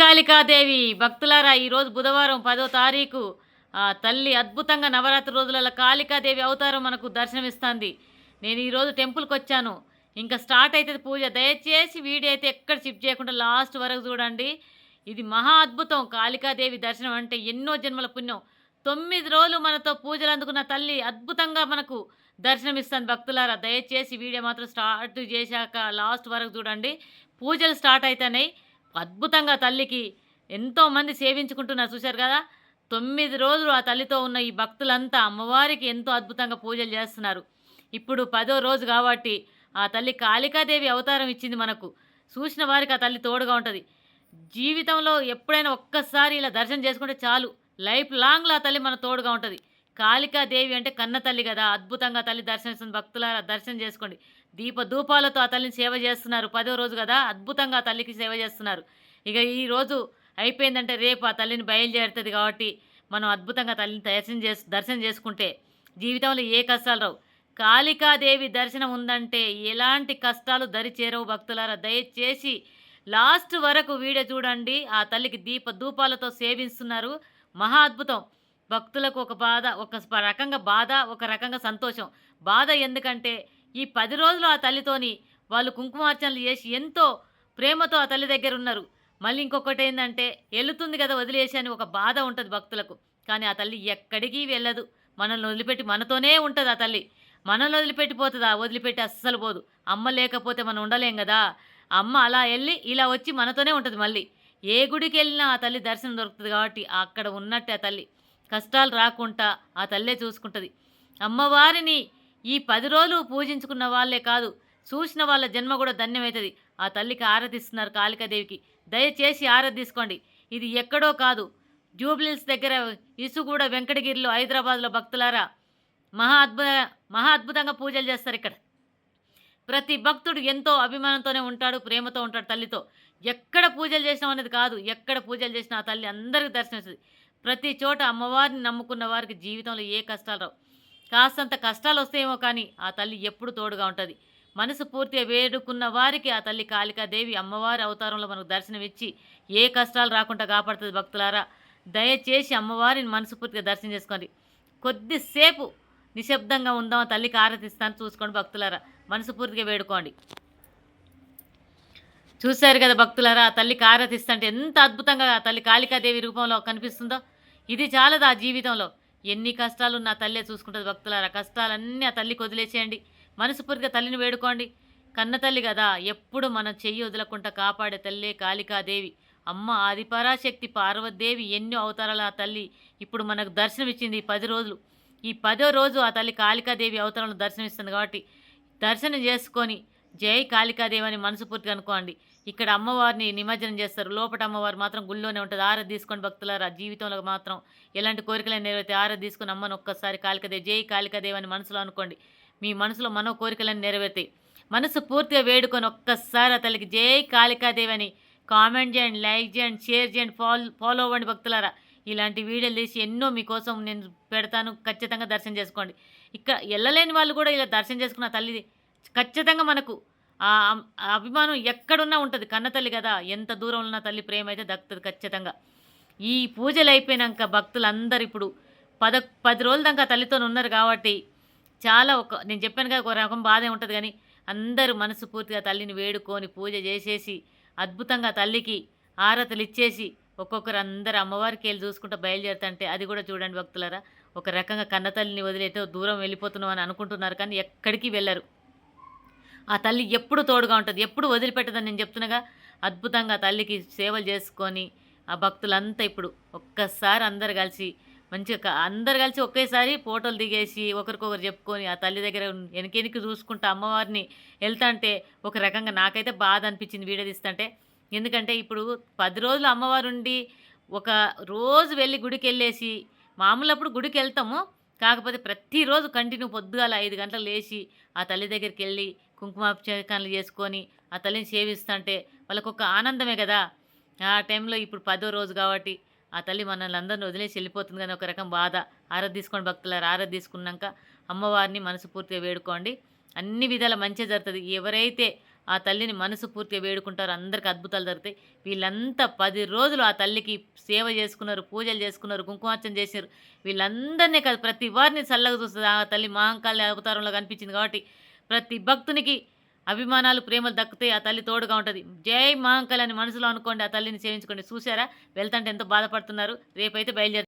కాళికాదేవి. భక్తులారా ఈరోజు బుధవారం పదో తారీఖు. ఆ తల్లి అద్భుతంగా నవరాత్రి రోజులలో కాళికాదేవి అవతారం మనకు దర్శనమిస్తుంది. నేను ఈరోజు టెంపుల్కి వచ్చాను. ఇంకా స్టార్ట్ అవుతుంది పూజ. దయచేసి వీడియో అయితే ఎక్కడ షిఫ్ట్ చేయకుండా లాస్ట్ వరకు చూడండి. ఇది మహా అద్భుతం. కాళికాదేవి దర్శనం అంటే ఎన్నో జన్మల పుణ్యం. తొమ్మిది రోజులు మనతో పూజలు అందుకున్న తల్లి అద్భుతంగా మనకు దర్శనమిస్తుంది. భక్తులారా దయచేసి వీడియో మాత్రం స్టార్ట్ చేశాక లాస్ట్ వరకు చూడండి. పూజలు స్టార్ట్ అవుతున్నాయి అద్భుతంగా తల్లికి ఎంతోమంది సేవించుకుంటున్నారు. చూశారు కదా? తొమ్మిది రోజులు ఆ తల్లితో ఉన్న ఈ భక్తులంతా అమ్మవారికి ఎంతో అద్భుతంగా పూజలు చేస్తున్నారు. ఇప్పుడు పదో రోజు కాబట్టి ఆ తల్లి కాళికాదేవి అవతారం ఇచ్చింది మనకు. చూసిన వారికి ఆ తల్లి తోడుగా ఉంటుంది. జీవితంలో ఎప్పుడైనా ఒక్కసారి ఇలా దర్శనం చేసుకుంటే చాలు. లైఫ్ లాంగ్లో ఆ తల్లి మన తోడుగా ఉంటుంది. కాళికాదేవి అంటే కన్న తల్లి కదా. అద్భుతంగా తల్లి దర్శనిస్తుంది భక్తులారా దర్శనం చేసుకోండి. దీప ధూపాలతో ఆ తల్లిని సేవ చేస్తున్నారు. పదో రోజు కదా అద్భుతంగా ఆ తల్లికి సేవ చేస్తున్నారు. ఇక ఈ రోజు అయిపోయిందంటే రేపు ఆ తల్లిని బయలుదేరుతుంది కాబట్టి మనం అద్భుతంగా తల్లిని దర్శనం చేసు దర్శనం చేసుకుంటే జీవితంలో ఏ కష్టాలు రావు. కాళికాదేవి దర్శనం ఉందంటే ఎలాంటి కష్టాలు దరి చేరవు భక్తులారా. దయచేసి లాస్ట్ వరకు వీడియో చూడండి. ఆ తల్లికి దీప ధూపాలతో సేవిస్తున్నారు. మహా అద్భుతం. భక్తులకు ఒక బాధ ఒక రకంగా బాధ ఒక రకంగా సంతోషం. బాధ ఎందుకంటే ఈ పది రోజులు ఆ తల్లితోని వాళ్ళు కుంకుమార్చనలు చేసి ఎంతో ప్రేమతో ఆ తల్లి దగ్గర ఉన్నారు. మళ్ళీ ఇంకొకటి ఏంటంటే వెళుతుంది కదా వదిలేసి అని ఒక బాధ ఉంటుంది భక్తులకు. కానీ ఆ తల్లి ఎక్కడికి వెళ్ళదు. మనల్ని వదిలిపెట్టి మనతోనే ఉంటుంది ఆ తల్లి. మనల్ని వదిలిపెట్టిపోతుందా వదిలిపెట్టి అస్సలు పోదు. అమ్మ లేకపోతే మనం ఉండలేం కదా. అమ్మ అలా వెళ్ళి ఇలా వచ్చి మనతోనే ఉంటుంది మళ్ళీ. ఏ గుడికి వెళ్ళినా ఆ తల్లి దర్శనం దొరుకుతుంది కాబట్టి అక్కడ ఉన్నట్టే ఆ తల్లి. కష్టాలు రాకుండా ఆ తల్లే చూసుకుంటుంది. అమ్మవారిని ఈ పది రోజులు పూజించుకున్న వాళ్ళే కాదు చూసిన వాళ్ళ జన్మ కూడా ధన్యమవుతుంది ఆ తల్లికి ఆరాధిస్తున్నారు కాళికాదేవికి. దయచేసి ఆరాధిసుకోండి ఇది ఎక్కడో కాదు. జూబ్లీల్స్ దగ్గర ఇసుగూడ వెంకటగిరిలో హైదరాబాద్లో భక్తులారా మహా అద్భుత మహా అద్భుతంగా పూజలు చేస్తారు ఇక్కడ. ప్రతి భక్తుడు ఎంతో అభిమానంతోనే ఉంటాడు ప్రేమతో ఉంటాడు తల్లితో. ఎక్కడ పూజలు చేసినాం అనేది కాదు ఎక్కడ పూజలు చేసినా ఆ తల్లి అందరికీ దర్శనమిస్తుంది. ప్రతి చోట అమ్మవారిని నమ్ముకున్న వారికి జీవితంలో ఏ కష్టాలు రావు. కాస్తంత కష్టాలు వస్తాయేమో కానీ ఆ తల్లి ఎప్పుడు తోడుగా ఉంటుంది. మనసు పూర్తిగా వేడుకున్న వారికి ఆ తల్లి కాళికాదేవి అమ్మవారి అవతారంలో మనకు దర్శనమిచ్చి ఏ కష్టాలు రాకుండా కాపాడుతుంది భక్తులారా. దయచేసి అమ్మవారిని మనసుపూర్తిగా దర్శనం చేసుకోండి. కొద్దిసేపు నిశ్శబ్దంగా ఉందాం తల్లికి ఆరాధిస్తాను చూసుకోండి భక్తులారా. మనసుపూర్తిగా వేడుకోండి. చూశారు కదా భక్తులారా ఆ తల్లికి ఆరాధిస్తుంటే ఎంత అద్భుతంగా ఆ తల్లి కాళికాదేవి రూపంలో కనిపిస్తుందో. ఇది చాలదు ఆ జీవితంలో? ఎన్ని కష్టాలు నా తల్లే చూసుకుంటుంది భక్తులారా. కష్టాలన్నీ ఆ తల్లికి వదిలేసేయండి మనసుపూర్తిగా తల్లిని వేడుకోండి. కన్న తల్లి కదా ఎప్పుడు మనం చెయ్యి వదలకుండా కాపాడే తల్లే కాళికాదేవి. అమ్మ ఆదిపరాశక్తి పార్వతీదేవి ఎన్నో అవతారాలు ఆ తల్లి ఇప్పుడు మనకు దర్శనమిచ్చింది ఈ పది రోజులు. ఈ పదో రోజు ఆ తల్లి కాళికాదేవి అవతారాలను దర్శనమిస్తుంది కాబట్టి దర్శనం చేసుకొని జై కాళికాదేవి అని మనసుపూర్తిగా అనుకోండి. ఇక్కడ అమ్మవారిని నిమజ్జనం చేస్తారు. లోపల అమ్మవారు మాత్రం గుళ్ళోనే ఉంటుంది. ఆర తీసుకొని భక్తులారా జీవితంలో మాత్రం ఎలాంటి కోరికలు నెరవేరితే ఆర తీసుకొని అమ్మను ఒక్కసారి కాళికాదేవి జై కాళికాదేవి అని మనసులో అనుకోండి. మీ మనసులో మనో కోరికలన్నీ నెరవేరుతాయి. మనసు పూర్తిగా వేడుకొని ఒక్కసారి అతనికి తల్లికి జై కాళికాదేవి అని కామెంట్ చేయండి లైక్ చేయండి షేర్ చేయండి ఫాలో ఫాలో అవ్వండి భక్తులారా. ఇలాంటి వీడియోలు తీసి ఎన్నో మీకోసం నేను పెడతాను. ఖచ్చితంగా దర్శనం చేసుకోండి. ఇక్కడ వెళ్ళలేని వాళ్ళు కూడా ఇలా దర్శనం చేసుకున్న తల్లి ఖచ్చితంగా మనకు ఆ అమ్- ఆ అభిమానం ఎక్కడున్నా ఉంటుంది. కన్నతల్లి కదా ఎంత దూరం ఉన్న తల్లి ప్రేమ అయితే దక్కుతుంది ఖచ్చితంగా. ఈ పూజలు అయిపోయినాక భక్తులందరూ ఇప్పుడు పద పది రోజుల దాకా తల్లితో ఉన్నారు కాబట్టి చాలా ఒక నేను చెప్పాను కదా ఒక రకం బాధే ఉంటుంది కానీ అందరూ మనసు పూర్తిగా తల్లిని వేడుకొని పూజ చేసేసి అద్భుతంగా తల్లికి ఆరతలు ఇచ్చేసి ఒక్కొక్కరు అందరు అమ్మవారికి వెళ్ళి చూసుకుంటూ బయలుదేరుతుంటే అది కూడా చూడండి భక్తులరా. ఒక రకంగా కన్నతల్లిని వదిలేటో దూరం వెళ్ళిపోతున్నాం అని అనుకుంటున్నారు కానీ ఎక్కడికి వెళ్ళరు. ఆ తల్లి ఎప్పుడు తోడుగా ఉంటుంది ఎప్పుడు వదిలిపెట్టదని నేను చెప్తున్నాగా అద్భుతంగా తల్లికి సేవలు చేసుకొని ఆ భక్తులంతా ఇప్పుడు ఒక్కసారి అందరు కలిసి మంచిగా అందరు కలిసి ఒకేసారి ఫోటోలు దిగేసి ఒకరికొకరు చెప్పుకొని ఆ తల్లి దగ్గర వెనకెనికి చూసుకుంటూ అమ్మవారిని వెళ్తాంటే ఒక రకంగా నాకైతే బాధ అనిపించింది వీడియో తీస్తుంటే. ఎందుకంటే ఇప్పుడు పది రోజులు అమ్మవారు ఉండి ఒక రోజు వెళ్ళి గుడికి వెళ్ళేసి మామూలు అప్పుడు గుడికి వెళ్తాము కాకపోతే ప్రతిరోజు కంటిన్యూ పొద్దుగాల ఐదు గంటలు లేచి ఆ తల్లి దగ్గరికి వెళ్ళి కుంకుమాభిషేకాలు చేసుకొని ఆ తల్లిని సేవిస్తుంటే వాళ్ళకు ఒక ఆనందమే కదా. ఆ టైంలో ఇప్పుడు పదో రోజు కాబట్టి ఆ తల్లి మనల్ని అందరిని వదిలేసి వెళ్ళిపోతుంది కానీ ఒక రకం బాధ. ఆరాధ తీసుకోండి భక్తులారు ఆరాధ తీసుకున్నాక అమ్మవారిని మనసుపూర్తిగా వేడుకోండి. అన్ని విధాల మంచి జరుగుతుంది. ఎవరైతే ఆ తల్లిని మనసు పూర్తిగా వేడుకుంటారు. అందరికి అద్భుతాలు జరుగుతాయి. వీళ్ళంతా పది రోజులు ఆ తల్లికి సేవ చేసుకున్నారు పూజలు చేసుకున్నారు కుంకుమార్చన చేశారు వీళ్ళందరినీ కాదు ప్రతి వారిని చల్లగా చూస్తుంది. ఆ తల్లి మహంకాళి అవతారంలో కనిపించింది కాబట్టి ప్రతి భక్తునికి అభిమానాలు ప్రేమలు దక్కుతాయి. ఆ తల్లి తోడుగా ఉంటుంది. జై మహంకాళి అని మనసులో అనుకోండి ఆ తల్లిని సేవించుకోండి. చూసారా వెళ్తుంటే ఎంతో బాధపడుతున్నారు. రేపైతే బయలుదేరు